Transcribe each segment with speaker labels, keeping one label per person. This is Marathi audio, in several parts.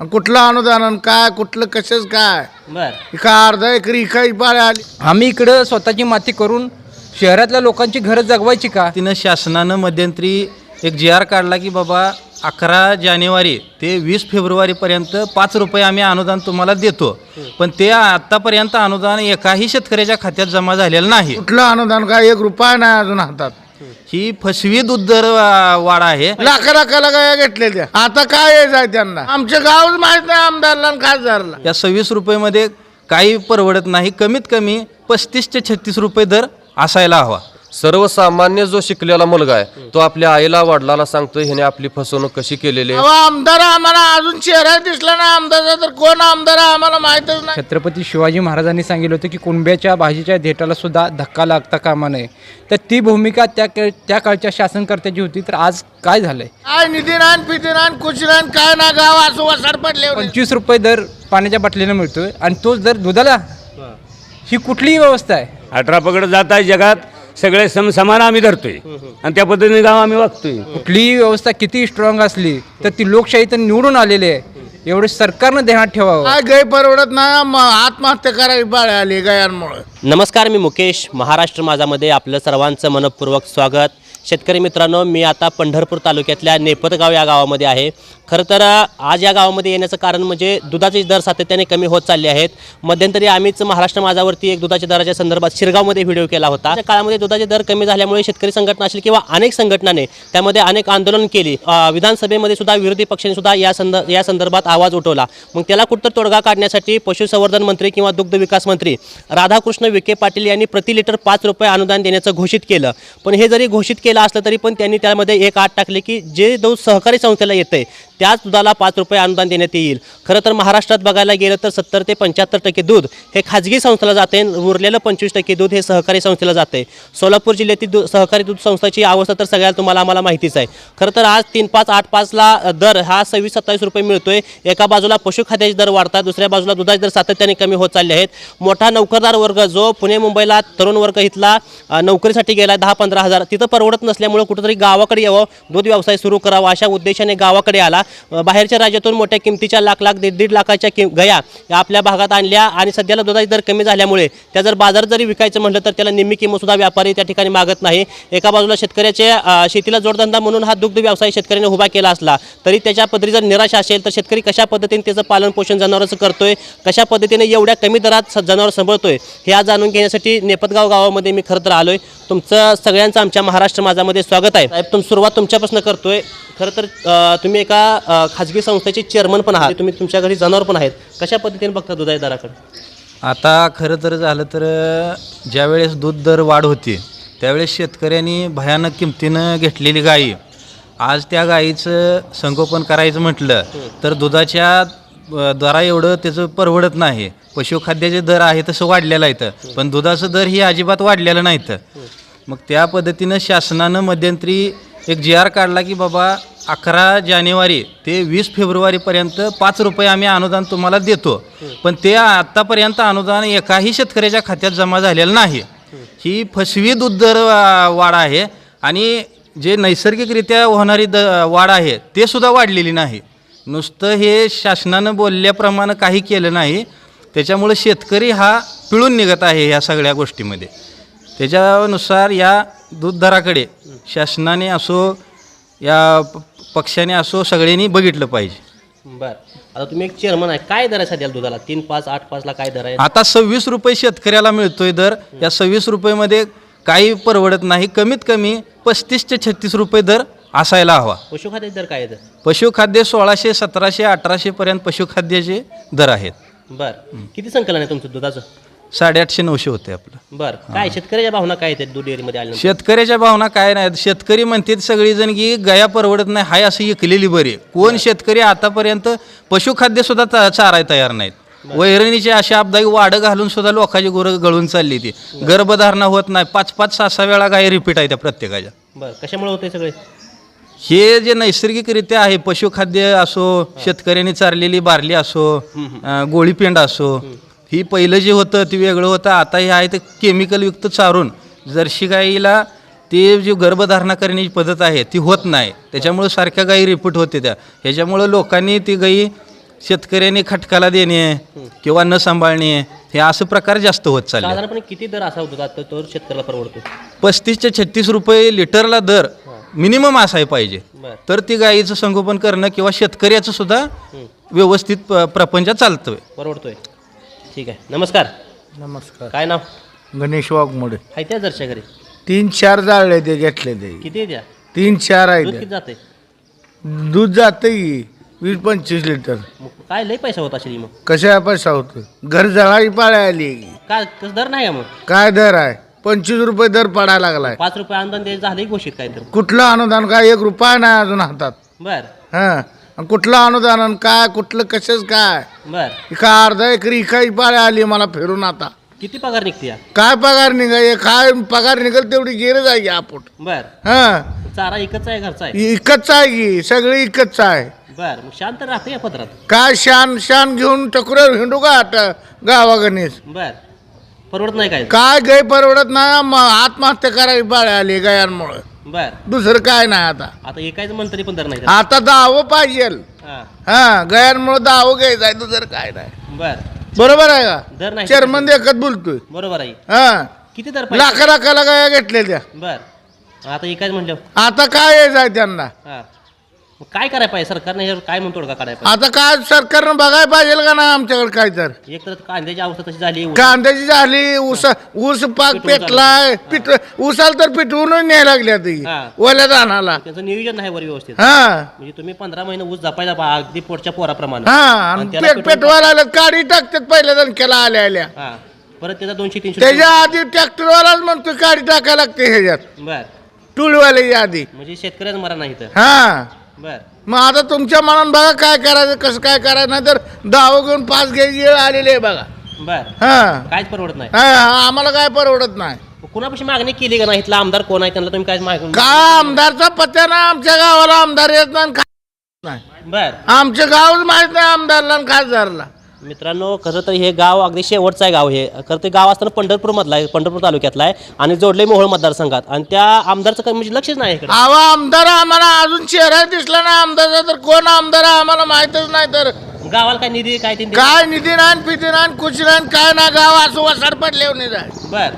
Speaker 1: आणि कुठलं अनुदान आणि काय कुठलं कशाच काय?
Speaker 2: बर.
Speaker 1: का अर्धा एकरी काही पाळ्या आली.
Speaker 3: आम्ही इकडं स्वतःची माती करून शहरातल्या लोकांची घरं जगवायची का?
Speaker 4: तिनं शासनानं मध्यंतरी एक जी आर काढला की बाबा अकरा जानेवारी ते वीस फेब्रुवारीपर्यंत पाच रुपये आम्ही अनुदान तुम्हाला देतो. पण ते आत्तापर्यंत अनुदान एकाही शेतकऱ्याच्या खात्यात जमा झालेलं नाही.
Speaker 1: कुठलं अनुदान काय? एक रुपया नाही अजून हातात.
Speaker 4: ही फसवी दूध दर वा- वाढ आहे.
Speaker 1: लाखा लाखाला काय घेतलेल्या आता काय यायचं आहे त्यांना? आमचं गावच माहीत नाही आमदारला आणि खासदारला.
Speaker 4: या सव्वीस रुपयेमध्ये काही परवडत नाही. कमीत कमी पस्तीस ते छत्तीस रुपये दर असायला हवा.
Speaker 5: सर्वसामान्य जो शिकलेला मुलगा आहे तो आपल्या आईला वडिलाला सांगतोय ह्याने आपली फसवणूक कशी केलेली आहे?
Speaker 1: अहो, आमदार आम्हाला अजून चेहरा दिसला नाही आमदारचा तर कोण आमदार आहे आम्हाला माहितच नाही.
Speaker 3: छत्रपती शिवाजी महाराजांनी सांगितलं होतं की कुंब्याच्या भाजीच्या देठाला सुद्धा धक्का लागता कामा नये. तर ती भूमिका त्या के- त्या काळच्या शासनकर्त्याची होती तर आज काय झालंय?
Speaker 1: काय निधी नाही फिती नाही कुछ नाही काय ना गाव असं वसाड पडले
Speaker 3: पंचवीस रुपये दर पाण्याच्या बाटलीनं मिळतोय आणि तोच दर दुधाला ही. कुठलीही व्यवस्था आहे.
Speaker 6: अठरा पकड जात आहे जगात. सगळे सम समान आम्ही धरतोय. आणि त्या पद्धतीने गाव आम्ही वागतोय.
Speaker 3: कुठलीही व्यवस्था किती स्ट्रॉंग असली तर ती लोकशाही तर निवडून आलेली आहे. एवढे सरकारनं ध्यानात ठेवावं.
Speaker 1: काय गै परवडत नाही म- आत्महत्या करायची पाळी आली गायांमुळे
Speaker 2: नमस्कार मी मुकेश. महाराष्ट्र माझामध्ये आपलं सर्वांचं मनपूर्वक स्वागत. शेतकरी मित्रांनो मी आता पंढरपूर तालुक्यातल्या नेपतगाव या गावामध्ये आहे. खरं तर आज या गावामध्ये येण्याचं कारण म्हणजे दुधाचे दर सातत्याने कमी होत चालले आहेत. मध्यंतरी आम्हीच महाराष्ट्र माझावरती एक दुधाच्या दराच्या संदर्भात शिरगावमध्ये व्हिडिओ केला होता. त्या काळामध्ये दुधाचे दर कमी झाल्यामुळे शेतकरी संघटना असेल किंवा अनेक संघटनाने त्यामध्ये अनेक आंदोलन केली. विधानसभेमध्ये सुद्धा विरोधी पक्षांनी सुद्धा या संद या संदर्भात आवाज उठवला. मग त्याला कुठं तोडगा काढण्यासाठी पशुसंवर्धन मंत्री किंवा दुग्ध विकास मंत्री राधाकृष्ण विखे पाटील यांनी प्रति लिटर पाच रुपये अनुदान देण्याचं घोषित केलं. पण हे जरी घोषित केलं असलं तरी पण त्यांनी त्यामध्ये एक आठ टाकले की जे दोन सहकारी संस्थेला येतंय त्याच दुधाला पाच रुपये अनुदान देण्यात येईल. खरं तर महाराष्ट्रात बघायला गेलं तर सत्तर ते पंच्याहत्तर टक्के दूध हे खाजगी संस्थेला जाते उरलेलं पंचवीस टक्के दूध हे सहकारी संस्थेला जाते. सोलापूर जिल्ह्यातील दू सहकारी दूध संस्थाची अवस्था तर सगळ्याला तुम्हाला आम्हाला माहितीच आहे. खरं तर आज तीन पाच आठ पाचला दर हा सव्वीस सत्तावीस रुपये मिळतोय. एका बाजूला पशुखाद्याचे दर वाढतात दुसऱ्या बाजूला दुधाचे दर सातत्याने कमी होत चालले आहेत. मोठा नोकरदार वर्ग जो पुणे मुंबईला तरुण वर्ग इथला नोकरीसाठी गेला दहा पंधरा हजार. तिथं परवडत नसल्यामुळे कुठेतरी गावाकडे यावं दूध व्यवसाय सुरू करावा अशा उद्देशाने गावाकडे आला. बाहेरच्या राज्यातून मोठ्या किमतीच्या लाख लाख दीड दीड लाखाच्या किम गया या आपल्या भागात आणल्या आणि सध्याला दुधाचे दर कमी झाल्यामुळे त्या जर बाजार जरी विकायचं म्हटलं तर त्याला निम्मी किंमतसुद्धा व्यापारी त्या ठिकाणी मागत नाही. एका बाजूला शेतकऱ्याच्या शेतीला जोडधंदा म्हणून हा दुग्ध व्यवसाय शेतकऱ्याने उभा केला असला तरी त्याच्या पदरी जर निराशा असेल तर शेतकरी कशा पद्धतीने त्याचं पालन पोषण जनावरांचं करतोय कशा पद्धतीने एवढ्या कमी दरात जनावर सांभाळतोय हे आज जाणून घेण्यासाठी नेपतगाव गावामध्ये मी खरं तर आहे तुमचं सगळ्यांचं आमच्या महाराष्ट्र माझामध्ये स्वागत आहे. साहेब तुम सुरुवात तुमच्यापासून करतोय. खरं तर तुम्ही एका खाजगी संस्थेचे चेअरमन पण आहात. तुम्ही तुमच्या घरी जनावर पण आहेत. कशा पद्धतीने बघता दुधाच्या दराकडे?
Speaker 4: आता खरं तर झालं तर ज्यावेळेस दूध दर वाढ होती त्यावेळेस शेतकऱ्यांनी भयानक किमतीनं घेतलेली गायी. आज त्या गायीचं संगोपन करायचं म्हटलं तर दुधाच्या दरा एवढं त्याचं परवडत नाही. पशुखाद्याचे दर आहे तसं वाढलेलं आहे तर पण दुधाचं दर ही अजिबात वाढलेलं नाहीत मग त्या पद्धतीनं शासनानं मध्यंतरी एक जी आर काढला की बाबा अकरा जानेवारी ते वीस फेब्रुवारीपर्यंत पाच रुपये आम्ही अनुदान तुम्हाला देतो. पण ते आत्तापर्यंत अनुदान एकाही शेतकऱ्याच्या खात्यात जमा झालेलं नाही. ही फसवी दूध दर वा- वाढ आहे आणि जे नैसर्गिकरित्या होणारी द वाढ आहे ते सुद्धा वाढलेली नाही. नुसतं हे शासनानं बोलल्याप्रमाणे काही केलं नाही. त्याच्यामुळे शेतकरी हा पिळून निघत आहे ह्या सगळ्या गोष्टीमध्ये. त्याच्यानुसार या दूध दराकडे शासनाने असो या पक्षाने असो सगळ्यांनी बघितलं पाहिजे.
Speaker 2: बरं. आता तुम्ही एक चेअरमन आहे. काय दर आहे दुधाला? तीन पाच आठ पाचला काय दर आहे?
Speaker 4: आता सव्वीस रुपये शेतकऱ्याला मिळतोय दर. या सव्वीस रुपयेमध्ये काही परवडत नाही. कमीत कमी पस्तीस ते छत्तीस रुपये दर असायला हवा.
Speaker 2: पशुखाद्याचे दर काय आहे
Speaker 4: पशुखाद्य सोळाशे सतराशे अठराशेपर्यंत पशुखाद्याचे दर आहेत.
Speaker 2: बरं. किती संकलन आहे तुमचं दुधाचं?
Speaker 4: साडेआठशे नऊशे होते आपलं.
Speaker 2: बरं. काय शेतकऱ्याच्या भावना काय आहेत दूध डेअरीमध्ये आल्यानंतर?
Speaker 4: शेतकऱ्याच्या भावना काय नाहीत. शेतकरी म्हणतात सगळीजण की गया परवडत नाही हाय असं इकलेली बरी आहे. कोण शेतकरी आतापर्यंत पशुखाद्य सुद्धा चा- तयार नाहीत. वैरणीचे असे अपदायी वाडं घालून सुद्धा लोकांची गुरं गळून चालली ती. गर्भधारणा होत नाही. पाच पाच सहा सहा वेळा गाय रिपीट आहे त्या प्रत्येकाच्या.
Speaker 2: बरं. कशामुळे होते सगळे?
Speaker 4: हे जे नैसर्गिकरित्या आहे पशुखाद्य असो शेतकऱ्यांनी चारलेली बारली असो अं, गोळीपेंड असो ही पहिलं जे होतं ते वेगळं होतं. आता हे आहे ते केमिकलयुक्त चारून. जर्शी गाईला ते जी गर्भधारणा करण्याची पद्धत आहे ती होत नाही. त्याच्यामुळे सारख्या गायी रिपीट होते त्या ह्याच्यामुळं लोकांनी ती गाई शेतकऱ्यांनी खटकाला देणे किंवा न सांभाळणे हे असं प्रकार जास्त होत चालले.
Speaker 2: साधारणपणे किती दर असा होतो आता तो शेतकऱ्याला परवडतो?
Speaker 4: पस्तीस ते छत्तीस रुपये लिटरला दर मिनिमम असाय पाहिजे.
Speaker 2: बरं.
Speaker 4: तर ती गाईचं संगोपन करणं किंवा शेतकऱ्याचं सुद्धा व्यवस्थित प- प्रपंच चालतोय.
Speaker 2: परवडतोय. ठीक आहे. नमस्कार.
Speaker 1: नमस्कार.
Speaker 2: काय नाव?
Speaker 1: गणेश वाघमोडे.
Speaker 2: आहे त्या जरच्या घरी?
Speaker 1: तीन चार जाळले ते घेतले ते.
Speaker 2: किती आहे त्या?
Speaker 1: तीन चार
Speaker 2: दूध
Speaker 1: आहे
Speaker 2: किती जाते
Speaker 1: दूध जाते वीस पंचवीस लिटर.
Speaker 2: मग काय लय पैसा होता असेल मग?
Speaker 1: कशा पैसा होतो घर जळाई पाळ्या आली
Speaker 2: काय कसं दर नाही का मग?
Speaker 1: काय दर आहे? पंचवीस रुपये दर पडायला लागलाय.
Speaker 2: पाच रुपये अनुदान द्यायचं झालंय घोषित काय तर
Speaker 1: कुठलं अनुदान? काय एक रुपया नाही अजून हातात.
Speaker 2: बर.
Speaker 1: हा. आणि कुठलं अनुदान आणि काय कुठलं कशाच काय?
Speaker 2: बर.
Speaker 1: अर्धा एकरी काही पाळ्या आली मला फिरून आता.
Speaker 2: किती पगार निघते या?
Speaker 1: काय पगार निघाय काय पगार निघल तेवढी गेरच आहे की आपण.
Speaker 2: बर.
Speaker 1: हा.
Speaker 2: चारा एकच आहे घरचा आहे?
Speaker 1: इकतच आहे की सगळी इकतच आहे.
Speaker 2: बर मग शांत राहते या पत्रात
Speaker 1: काय शान शान घेऊन टकुऱ्यावर हिंडू का आता गावागणीस?
Speaker 2: बर. परवडत नाही काय?
Speaker 1: काय गाय परवडत नाही म- आत्महत्या करायची बाळे आली गायांमुळं
Speaker 2: बर.
Speaker 1: दुसरं काय नाही आता.
Speaker 2: आता एकाच मंत्री पण दर नाही
Speaker 1: आता दावं पाहिजे
Speaker 2: हा.
Speaker 1: हा गायांमुळं दावं घ्यायचं आहे दुसरं काय नाही.
Speaker 2: बर.
Speaker 1: बरोबर आहे
Speaker 2: दर
Speaker 1: का
Speaker 2: नाही.
Speaker 1: चेअरमन देखत बोलतोय.
Speaker 2: बरोबर आहे.
Speaker 1: हा.
Speaker 2: किती दर पाहिजे?
Speaker 1: लाखा लाखाला गाया घेतल्या त्या
Speaker 2: बर. आता एकाच म्हणलं?
Speaker 1: आता काय यायचं आहे त्यांना?
Speaker 2: हा. मग काय करायला पाहिजे? सरकारने ह्यावर काय म्हणतो का काढायला
Speaker 1: आता काय सरकारनं बघायला पाहिजे का ना आमच्याकडे काय तर
Speaker 2: पाहिजे एक तर कांद्याची अवस्था तशी झाली
Speaker 1: कांद्याची झाली ऊस ऊस पाक पेटलाय पिट ऊसाला तर पिटवून न्यायला लागल्या ती
Speaker 2: हा.
Speaker 1: ओल्या धानाला
Speaker 2: त्याचं नियोजन नाही वर व्यवस्थित.
Speaker 1: हा.
Speaker 2: म्हणजे तुम्ही पंधरा महिने ऊस जपायला पहा, अगदी पोटच्या पोराप्रमाणे.
Speaker 1: हा
Speaker 2: आणि
Speaker 1: आणि
Speaker 2: त्याला
Speaker 1: पेट
Speaker 2: पेटवून
Speaker 1: पेटवायला आल्यात काढी टाकतात पहिल्या दणक्याला आल्या आल्या.
Speaker 2: हा. परत त्याचा दोनशे तीनशे
Speaker 1: त्याच्या आधी ट्रॅक्टरवालाच म्हणतो काढी टाकायला लागते ह्याच्यात.
Speaker 2: बर.
Speaker 1: टूलवाल्याच्या आधी.
Speaker 2: म्हणजे शेतकऱ्याचं मरा नाही तर
Speaker 1: हा. मग आता तुमच्या मनात बघा काय करायचं कसं काय करायचं नाही तर दावं घेऊन पाच घ्यायची वेळ आलेली आहे बघा.
Speaker 2: बर.
Speaker 1: हा.
Speaker 2: काहीच परवडत नाही.
Speaker 1: हा, हा, आम्हाला काय परवडत नाही.
Speaker 2: कुणापाशी मागणी केली का नाही? इथला आमदार कोण आहे? त्यांना तुम्ही काय मागून
Speaker 1: का आमदारचा पत्त्या ना आमच्या गावाला आमदार येत नाही आणि खा- नाही.
Speaker 2: बर.
Speaker 1: आमचं गावच माहीत नाही आमदारला आणि खासदारला.
Speaker 2: मित्रांनो खरं तर हे गाव अगदी शेवटचं आहे गाव हे. खरं ते गाव असताना पंढरपूरमधलं आहे पंढरपूर तालुक्यातलं आहे आणि जोडले मोहोळ मतदारसंघात. आणि त्या आमदारचं काही म्हणजे लक्षच नाही इकडे.
Speaker 1: आवा आमदार आम्हाला अजून चेहरा दिसला ना आमदारचा तर कोण आमदार आहे आम्हाला माहितच नाही तर.
Speaker 2: गावाला काय निधी काय ते
Speaker 1: काय निधी नाही पिती नाही कुछ नाही काय ना गाव असं वसाड पडले नाही
Speaker 2: बर.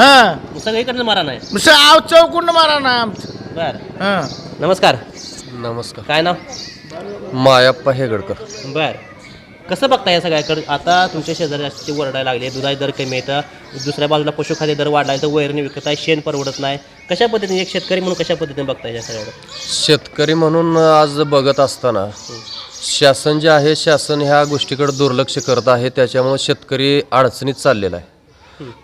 Speaker 1: हा.
Speaker 2: सगळीकडनं मारा नाही.
Speaker 1: आव चौकुंड मारा ना आमचं.
Speaker 2: बर.
Speaker 1: हा.
Speaker 2: नमस्कार.
Speaker 5: नमस्कार.
Speaker 2: काय नाव?
Speaker 5: मायाप्पा हेगडकर.
Speaker 2: बर. कसं बघताय या सगळ्याकडे? आता तुमच्या शेजारी जास्त वरडायला लागले दुधाचे दर कमी येतं दुसऱ्या बाजूला पशुखाद्य दर वाढला तर वैरणी विकत आहे शेण परवडत नाही. कशा पद्धतीने एक शेतकरी म्हणून कशा पद्धतीने बघताय या सगळ्याकडे?
Speaker 5: शेतकरी म्हणून आज बघत असताना शासन जे आहे शासन ह्या गोष्टीकडे दुर्लक्ष करत आहे त्याच्यामुळे शेतकरी अडचणीत चाललेला आहे.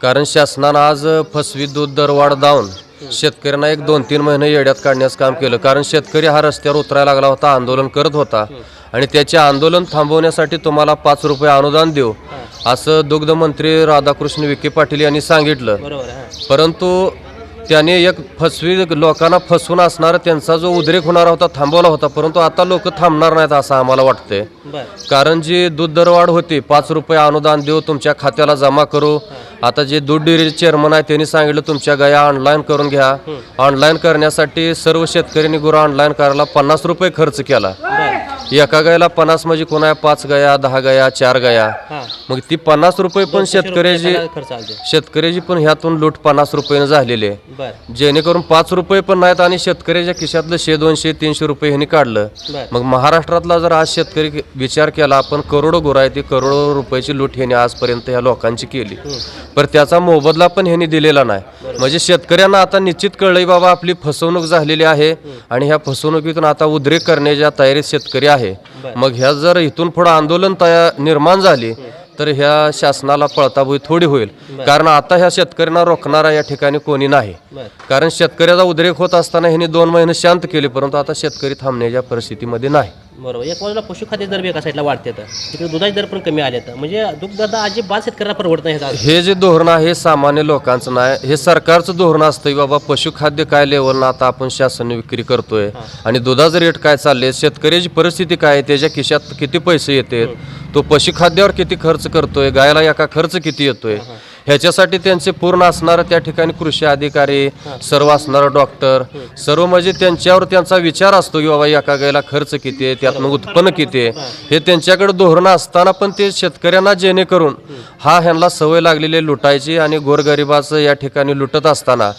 Speaker 5: कारण शासनानं आज फसवी दूध दरवाढ दावून शेतकऱ्यांना एक दोन तीन महिने येड्यात काढण्याचं काम केलं. कारण शेतकरी हा रस्त्यावर उतरायला लागला होता आंदोलन करत होता. आणि त्याचे आंदोलन थांबवण्यासाठी तुम्हाला पाच रुपये अनुदान देऊ असं दुग्धमंत्री राधाकृष्ण विखे पाटील यांनी सांगितलं. परंतु त्याने एक फसवी लोकांना फसवून असणारा त्यांचा जो उद्रेक होणार होता थांबवला होता. परंतु आता लोक थांबणार नाहीत असं आम्हाला वाटतंय. कारण जी दूध दरवाढ होती पाच रुपये अनुदान देऊ तुमच्या खात्याला जमा करू आता जे दूध डेअरी चेअरमन आहे त्यांनी सांगितलं तुमच्या गाया ऑनलाईन करून घ्या. ऑनलाईन करण्यासाठी सर्व शेतकऱ्यांनी गुरं ऑनलाईन करायला पन्नास रुपये खर्च केला. एका गायला पन्नास म्हणजे कोणा पाच गाया दहा गाया चार गाया. मग ती पन्नास रुपये पण शेतकऱ्याची शेतकऱ्याची पण ह्यातून लूट पन्नास रुपयानं झालेली आहे. जेणेकरून पाच रुपये पण नाहीत आणि शेतकऱ्याच्या खिशातलं शे दोनशे तीनशे रुपये ह्यांनी काढलं. मग महाराष्ट्रातला जर आज शेतकरी विचार केला आपण करोडो गुरं आहे ती करोडो रुपयाची लूट ह्याने आजपर्यंत ह्या लोकांची केली. पण त्याचा मोबदला पण ह्यांनी दिलेला नाही. म्हणजे शेतकऱ्यांना आता निश्चित कळलंय बाबा आपली फसवणूक झालेली आहे आणि ह्या फसवणुकीतून आता उद्रेक करण्याच्या तयारीत शेतकरी आहे. मग ह्या जर इथून पुढे आंदोलन तया निर्माण झाली तर ह्या शासनाला पळताबुई थोडी होईल. कारण आता ह्या शेतकऱ्यांना रोखणारा या ठिकाणी कोणी नाही. कारण शेतकऱ्याचा उद्रेक होत असताना ह्यांनी दोन महिने शांत केले परंतु आता शेतकरी थांबण्याच्या परिस्थितीमध्ये नाही.
Speaker 2: बरोबर. एक बाजूला पशुखाद्य दर बी एका साईडला वाढते तर. तिकडे दुधाचे दर पण कमी आले तर. म्हणजे दुग्ध अजिबात शेतकऱ्याला परवडत नाही ह्याचा
Speaker 5: हे जे धोरण आहे हे सामान्य लोकांचं नाही. हे सरकारचं धोरण असतं की बाबा पशुखाद्य काय लेवलनं आता आपण शासन विक्री करतोय आणि दुधाचं रेट काय चालले शेतकऱ्याची परिस्थिती काय आहे त्याच्या खिशात किती पैसे येते तो पशुखाद्यावर किती खर्च करतोय? गायला एका खर्च किती येतोय? ह्याच्यासाठी त्यांचे पूर्ण असणारं त्या ठिकाणी कृषी अधिकारी सर्व असणारं डॉक्टर. सर्व म्हणजे त्यांच्यावर त्यांचा विचार असतो की बाबा एका गायला खर्च किती आहे त्यातनं उत्पन्न किती आहे. हे. त्यांच्याकडे धोरणं असताना पण ते शेतकऱ्यांना जेणेकरून हा ह्यांना सवय लागलेली आहे लुटायची आणि गोरगरिबाचं या ठिकाणी लुटत असताना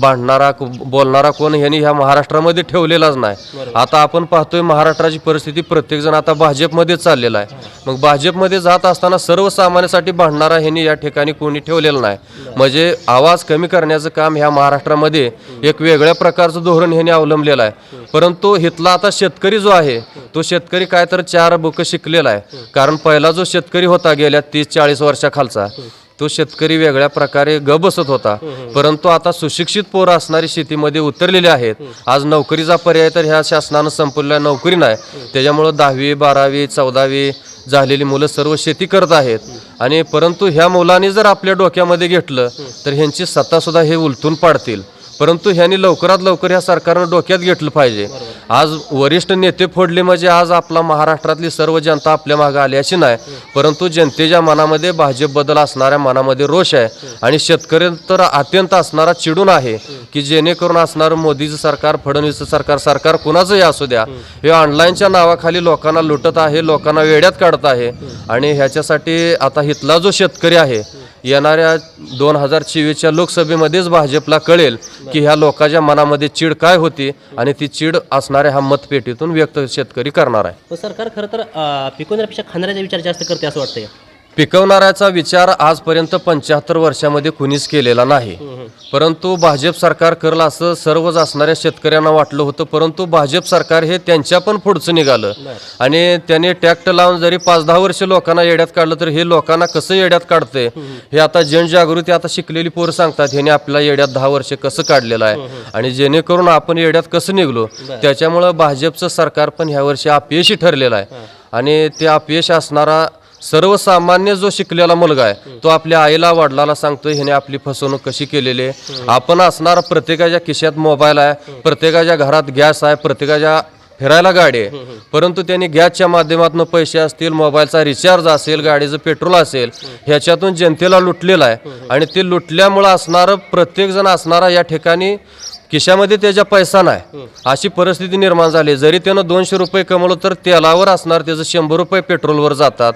Speaker 5: भांडणारा बोलणारा कोण ह्यांनी ह्या महाराष्ट्रामध्ये ठेवलेलाच नाही. आता आपण पाहतोय महाराष्ट्राची परिस्थिती प्रत्येकजण आता भाजपमध्ये चाललेला आहे. मग भाजपमध्ये जात असताना सर्वसामान्यासाठी भांडणारा ह्यांनी या ठिकाणी कोणी ठेवलेलं नाही. म्हणजे आवाज कमी करण्याचं काम ह्या महाराष्ट्रामध्ये एक वेगळ्या प्रकारचं धोरण ह्याने अवलंबलेलं आहे. परंतु हिथला आता शेतकरी जो आहे तो शेतकरी काय तर चार बुक शिकलेला आहे. कारण पहिला जो शेतकरी होता गेल्या तीस चाळीस वर्षाखालचा तो शेतकरी वेगळ्या प्रकारे ग बसत होता. परंतु आता सुशिक्षित पोरं असणारी शेतीमध्ये उतरलेले आहेत. आज नोकरीचा पर्याय तर ह्या शासनानं संपलेला नोकरी नाही. त्याच्यामुळं दहावी बारावी चौदावी झालेली मुलं सर्व शेती करत आहेत. आणि परंतु ह्या मुलांनी जर आपल्या डोक्यामध्ये घेतलं तर ह्यांची सत्तासुद्धा हे उलटून पाडतील. परंतु ह्यांनी लवकरात लवकर ह्या सरकारनं डोक्यात घेतलं पाहिजे. आज वरिष्ठ नेते फोडले म्हणजे आज आपला महाराष्ट्रातली सर्व जनता आपल्या मागे आली अशी नाही. परंतु जनतेच्या मनामध्ये भाजपबद्दल असणाऱ्या मनामध्ये रोष आहे. आणि शेतकरी तर अत्यंत असणारा चिडून आहे की जेणेकरून असणारं मोदीचं सरकार फडणवीसचं सरकार सरकार कुणाचंही असू द्या. हे ऑनलाईनच्या नावाखाली लोकांना लुटत आहे लोकांना वेड्यात काढत आहे. आणि ह्याच्यासाठी आता इथला जो शेतकरी आहे येणाऱ्या दोन हजार चोवीसच्या लोकसभेमध्येच भाजपला कळेल की ह्या लोकांच्या मनामध्ये चीड काय होती आणि ती चीड असणाऱ्या हा मतपेटीतून व्यक्त शेतकरी करणार आहे.
Speaker 2: हो, सरकार खरं तर पिकवण्यापेक्षा खाणाऱ्याचा विचार जास्त करते असं वाटतंय.
Speaker 5: पिकवणाऱ्याचा विचार आजपर्यंत पंच्याहत्तर वर्षामध्ये कुणीच केलेला नाही. परंतु भाजप सरकार करल असं सर्वच असणाऱ्या शेतकऱ्यांना वाटलं होतं परंतु भाजप सरकार हे त्यांच्या पण पुढचं निघालं. आणि त्याने टॅक्ट लावून जरी पाच दहा वर्ष लोकांना येड्यात काढलं तर हे लोकांना कसं येड्यात काढतंय? हे आता जनजागृती आता शिकलेली पोरं सांगतात ह्याने आपल्याला येड्यात दहा वर्ष कसं काढलेलं आहे? आणि जेणेकरून आपण येड्यात कसं निघलो? त्याच्यामुळं भाजपचं सरकार पण ह्या वर्षी अपयशी ठरलेलं आहे. आणि ते अपयश असणारा सर्वसामान्य जो शिकलेला मुलगा आहे तो आपल्या आईला वडिलाला सांगतोय ह्याने आपली फसवणूक कशी केलेली आहे? आपण असणारा प्रत्येकाच्या खिशात मोबाईल आहे प्रत्येकाच्या घरात गॅस आहे प्रत्येकाच्या फिरायला गाडी आहे. परंतु त्यांनी गॅसच्या माध्यमातून पैसे असतील मोबाईलचा रिचार्ज असेल गाडीचं पेट्रोल असेल ह्याच्यातून जनतेला लुटलेलं आहे. आणि ते लुटल्यामुळं असणारं प्रत्येक जण असणारा या ठिकाणी खिशामध्ये त्याच्या पैसा नाही. अशी परिस्थिती निर्माण झाली. जरी त्यानं दोनशे रुपये कमवलं तर तेलावर असणार त्याचं शंभर रुपये पेट्रोलवर जातात.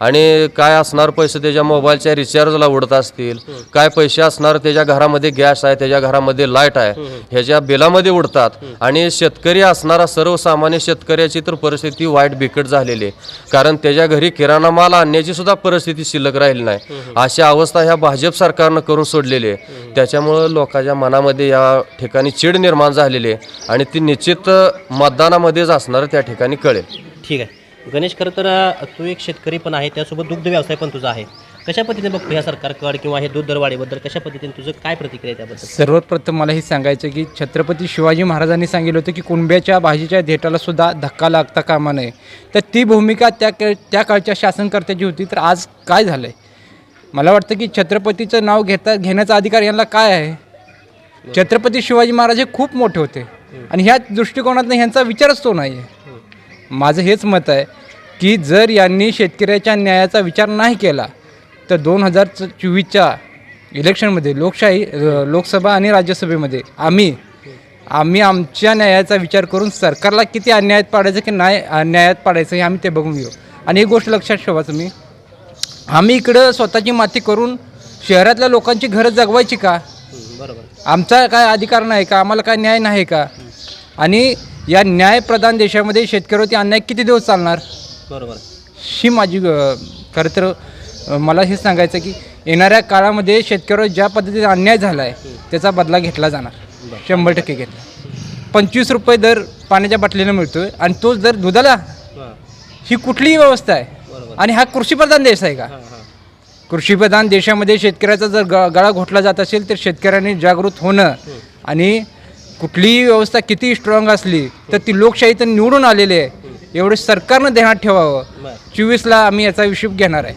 Speaker 5: आणि काय असणार पैसे त्याच्या मोबाईलच्या रिचार्जला उडत असतील? काय पैसे असणार त्याच्या घरामध्ये गॅस आहे त्याच्या घरामध्ये लाइट आहे? ह्याच्या बिलामध्ये उडतात. आणि शेतकरी असणारा सर्वसामान्य शेतकऱ्याची तर परिस्थिती वाईट बिकट झालेली आहे. कारण त्याच्या घरी किराणा माल आणण्याची सुद्धा परिस्थिती शिल्लक राहिली नाही. अशी अवस्था ह्या भाजप सरकारनं करून सोडलेली आहे. त्याच्यामुळं लोकांच्या मनामध्ये या ठिकाणी चीड निर्माण झालेली आहे आणि ती निश्चित मतदानामध्येच असणार त्या ठिकाणी कळेल.
Speaker 2: ठीक आहे. गणेश खरं तर अं, तू एक शेतकरी पण आहे त्यासोबत दुग्ध व्यवसाय पण तुझा आहे. कशा पद्धतीने बघतो ह्या सरकारकड किंवा हे दूध दरवाढीबद्दल? कशा पद्धतीने तुझं काय प्रतिक्रिया आहे त्याबद्दल?
Speaker 3: सर्वप्रथम मला हे सांगायचं की छत्रपती शिवाजी महाराजांनी सांगितलं होतं की कुणब्याच्या भाजीच्या देठाला सुद्धा धक्का लागता कामा नये. तर ती भूमिका त्या काळ- त्या काळच्या शासनकर्त्याची होती तर आज काय झालं आहे मला वाटतं की छत्रपतीचं नाव घेता घेण्याचा अधिकार यांना काय आहे? छत्रपती शिवाजी महाराज हे खूप मोठे होते. आणि ह्या दृष्टिकोनातनं ह्यांचा विचारच तो नाही आहे माझं हेच मत आहे की जर यांनी शेतकऱ्याच्या न्यायाचा विचार नाही केला तर दोन हजार चोवीसच्या इलेक्शनमध्ये लोकशाही लोकसभा आणि राज्यसभेमध्ये आम्ही आम्ही आमच्या न्यायाचा विचार करून सरकारला किती अन्यायात पाडायचं की नाही अन्यायात पाडायचं हे आम्ही ते बघून घेऊ. आणि एक गोष्ट लक्षात ठेवा तुम्ही आम्ही इकडं स्वतःची माती करून शहरातल्या लोकांची घरं जगवायची का? आमचा काय अधिकार नाही का? आम्हाला काय न्याय नाही का? आणि या न्यायप्रधान देशामध्ये शेतकऱ्यावरती अन्याय किती दिवस चालणार?
Speaker 2: बरोबर.
Speaker 3: ही माझी खरं तर मला हे सांगायचं की येणाऱ्या काळामध्ये शेतकऱ्यावर ज्या पद्धतीने अन्याय झाला आहे त्याचा बदला घेतला जाणार. शंभर टक्के घेतला. पंचवीस रुपये दर पाण्याच्या बाटलीनं मिळतोय आणि तोच दर दुधाला
Speaker 2: हां.
Speaker 3: ही कुठलीही व्यवस्था आहे आणि हा कृषीप्रधान देश आहे का? कृषीप्रधान देशामध्ये शेतकऱ्याचा जर ग गळा घोटला जात असेल तर शेतकऱ्यांनी जागृत होणं आणि कुठलीही व्यवस्था किती स्ट्रॉंग असली तर ती लोकशाही तर निवडून आलेली आहे. एवढं सरकारनं ध्यानात ठेवावं. चोवीसला आम्ही याचा हिशोब घेणार आहे.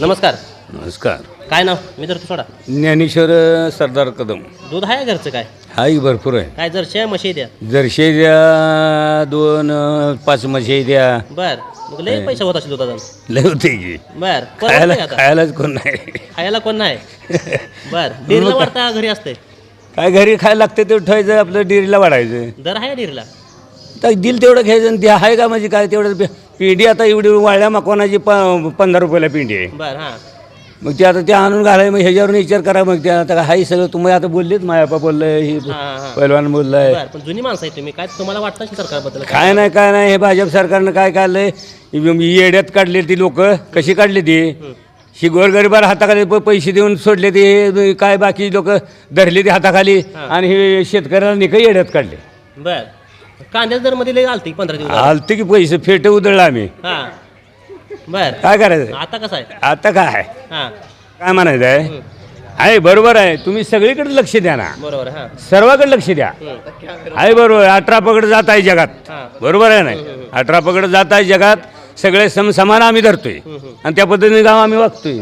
Speaker 2: नमस्कार.
Speaker 6: नमस्कार.
Speaker 2: काय नाव? मी तर सोडा.
Speaker 6: ज्ञानेश्वर सरदार कदम.
Speaker 2: दूध आहे घरचं काय?
Speaker 6: हाही भरपूर आहे.
Speaker 2: काय जर्शी आहे म्हशी द्या.
Speaker 6: जर्शी द्या दोन पाच म्हशी द्या.
Speaker 2: बर. मग लय पैसे होत असेल दुधाचा
Speaker 6: लय होते की.
Speaker 2: बर
Speaker 6: खायला
Speaker 2: आता.
Speaker 6: खायलाच कोण नाही.
Speaker 2: खायला कोण नाही. बर डेअरीला वाढता घरी असते?
Speaker 6: काय घरी खायला लागते ते ठेवायचं आपलं डेअरीला वाढायचं.
Speaker 2: दर आहे डेअरीला
Speaker 6: तर दिल तेवढं घ्यायचं आणि ते आहे का म्हणजे काय तेवढं पे- पिंडी आता एवढी वाळल्या मकवानाची प पंधरा रुपयाला पिंडी आहे.
Speaker 2: बर हां.
Speaker 6: मग ते आता ते आणून घालाय मग ह्याच्यावरून विचार करा मग ते आता हाही सगळं तुम्ही आता बोललेत मायापा बोललंय ही. पैलवान बोललंय.
Speaker 2: बर पण जुनी माणसं आहे तुम्ही काय तुम्हाला वाटतं की सरकारबद्दल? काय?
Speaker 6: नाही काय नाही हे भाजप सरकारनं काय काढलंय? येड्यात काढले ती लोक. कशी काढली ती? ही गोरगरिबाला हाताखाली प- पैसे देऊन सोडले ते हे काय बाकी लोक धरले ते हाताखाली? आणि हे शेतकऱ्याला निकं येड्यात काढले.
Speaker 2: बर. कांद्याच्या दरमध्ये आलती पंधरा दिवस.
Speaker 6: आलते की पैसे फेटे उधळला आम्ही.
Speaker 2: हां. बर.
Speaker 6: काय करायचं
Speaker 2: आता कसं आहे?
Speaker 6: आता काय
Speaker 2: हां.
Speaker 6: काय म्हणायचं आहे? आहे बरोबर आहे. तुम्ही सगळीकडे लक्ष द्या ना.
Speaker 2: बरोबर हां.
Speaker 6: सर्वाकडे लक्ष द्या. आहे बरोबर अठरा पकड जात आहे जगात.
Speaker 2: हां.
Speaker 6: बरोबर आहे नाही अठरा पकड जात आहे जगात. सगळे सम समान आम्ही धरतोय. आणि त्या पद्धतीने गाव आम्ही वागतोय.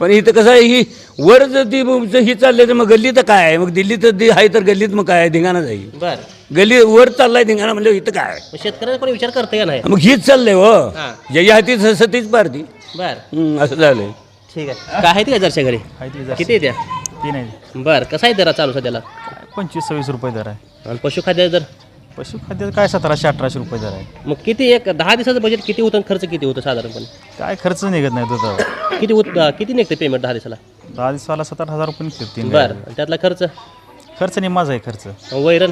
Speaker 6: पण इथं कसं आहे ही वर जर ती ब- ही चालले तर मग गल्ली तर काय आहे? मग दिल्ली तर दी- आहे तर गल्लीत मग काय आहे? धिंगाणा जाईल
Speaker 2: बर.
Speaker 6: गल्ली वर चाललाय धिंगाणा म्हणजे इथं काय आहे?
Speaker 2: मग शेतकऱ्याचा कोणी विचार करते का नाही?
Speaker 6: मग हीच चाललंय हो.
Speaker 2: हां.
Speaker 6: ज्याच्या हाती सतीच पारती
Speaker 2: बर.
Speaker 6: असं झालंय.
Speaker 2: ठीक आहे. काय आहे ती जरशा घरी? किती आहे त्या
Speaker 7: तीन आहे
Speaker 2: बर कसा आहे दरा चालू सध्याला?
Speaker 7: पंचवीस सव्वीस रुपये दर आहे.
Speaker 2: आणि पशुखाद्य दर?
Speaker 7: पशुखाद्याचं काय सतराशे अठराशे रुपये दर आहे.
Speaker 2: मग किती एक दहा दिवसाचं बजेट किती होतं आणि खर्च किती होतं साधारणपणे?
Speaker 7: काय खर्च निघत नाही दुधावर
Speaker 2: किती उत किती निघते पेमेंट दहा दिवसाला?
Speaker 7: दहा दिवसाला सत्तर हजार रुपये निघतात तीन
Speaker 2: बर आणि त्यातला खर्च?
Speaker 7: खर्च निम्माच आहे खर्च.
Speaker 2: वैरण?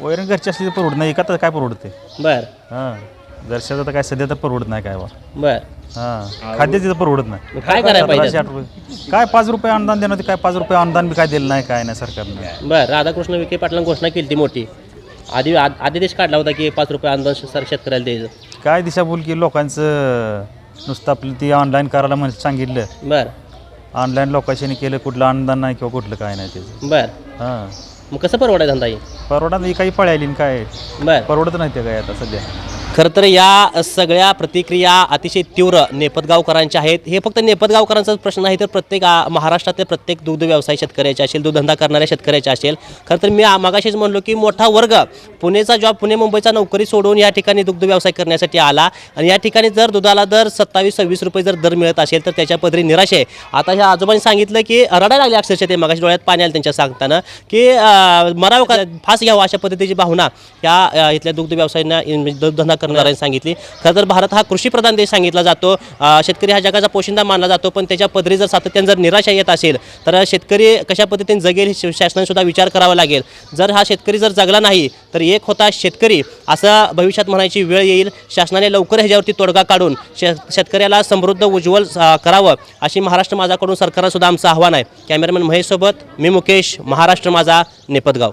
Speaker 7: वैरण घरची असली तर परवडत नाही एका तर काय परवडते?
Speaker 2: बर.
Speaker 7: हां जरशाचं तर काय सध्या तर परवडत नाही काय बा.
Speaker 2: बर.
Speaker 7: हां खाद्याची तर परवडत नाही.
Speaker 2: मग काय करायला
Speaker 7: सतराशे
Speaker 2: पाहिजे?
Speaker 7: आठ रुपये काय पाच रुपये अनुदान देणार ते काय पाच रुपये अनुदान बी काय दिलं नाही काय नाही सरकारनं.
Speaker 2: बर राधाकृष्ण विखे पाटलांनी घोषणा केली ती मोठी. आधी आ- आदेश काढला होता की पाच रुपये अनुदान सर शेतकऱ्याला द्यायचं.
Speaker 7: काय दिशाभूल की लोकांचं नुसतं आपलं ती ऑनलाईन करायला म्हण सांगितलं.
Speaker 2: बर.
Speaker 7: ऑनलाईन लोकांशी केलं कुठलं अनुदान नाही किंवा कुठलं काय नाही त्याचं.
Speaker 2: बर.
Speaker 7: हां.
Speaker 2: मग कसं परवडायचं धंदा हे
Speaker 7: परवडत नाही काही पळायली काय.
Speaker 2: बर.
Speaker 7: परवडत नाही ते काय आता सध्या.
Speaker 2: खरं तर या सगळ्या प्रतिक्रिया अतिशय तीव्र नेपतगावकरांच्या आहेत. हे फक्त नेपतगावकरांचाच प्रश्न नाही तर प्रत्येक आ, महाराष्ट्रातले प्रत्येक दुग्ध व्यवसाय शेतकऱ्याचे असेल दुधंदा करणाऱ्या शेतकऱ्याचे असेल. खरं तर मी मागाशीच म्हणलो की मोठा वर्ग पुणेचा जॉब पुणे मुंबईचा नोकरी सोडून या ठिकाणी दुग्ध व्यवसाय करण्यासाठी आला. आणि या ठिकाणी जर दुधाला दर सत्तावीस सव्वीस रुपये जर दर मिळत असेल तर त्याच्या पदरी निराश आहे. आता ह्या आजोबांनी सांगितलं की रडायला लागले अक्षरशः ते मागाशी डोळ्यात पाणी आलं त्यांच्या सांगताना की अं, मरावं का फास घ्यावं अशा पद्धतीची भावना या इथल्या दुग्ध व्यवसायांना दुधंदा करणाऱ्यांनी सांगितली. खरं तर भारत हा कृषीप्रधान देश सांगितला जातो. शेतकरी हा जगाचा पोशिंदा मानला जातो पण त्याच्या पदरी जर सातत्याने जर निराशा येत असेल तर शेतकरी कशा पद्धतीने जगेल हे शा- विचार करावा लागेल. जर हा शेतकरी जर जगला नाही तर एक होता शेतकरी. असं भविष्यात म्हणायची वेळ येईल. शासनाने लवकर ह्याच्यावरती तोडगा काढून शे शेतकऱ्याला समृद्ध उज्ज्वल करावं अशी महाराष्ट्र माझाकडून सरकारला सुद्धा आमचं आव्हान आहे. कॅमेरामॅन महेशसोबत मी मुकेश महाराष्ट्र माझा नेपतगाव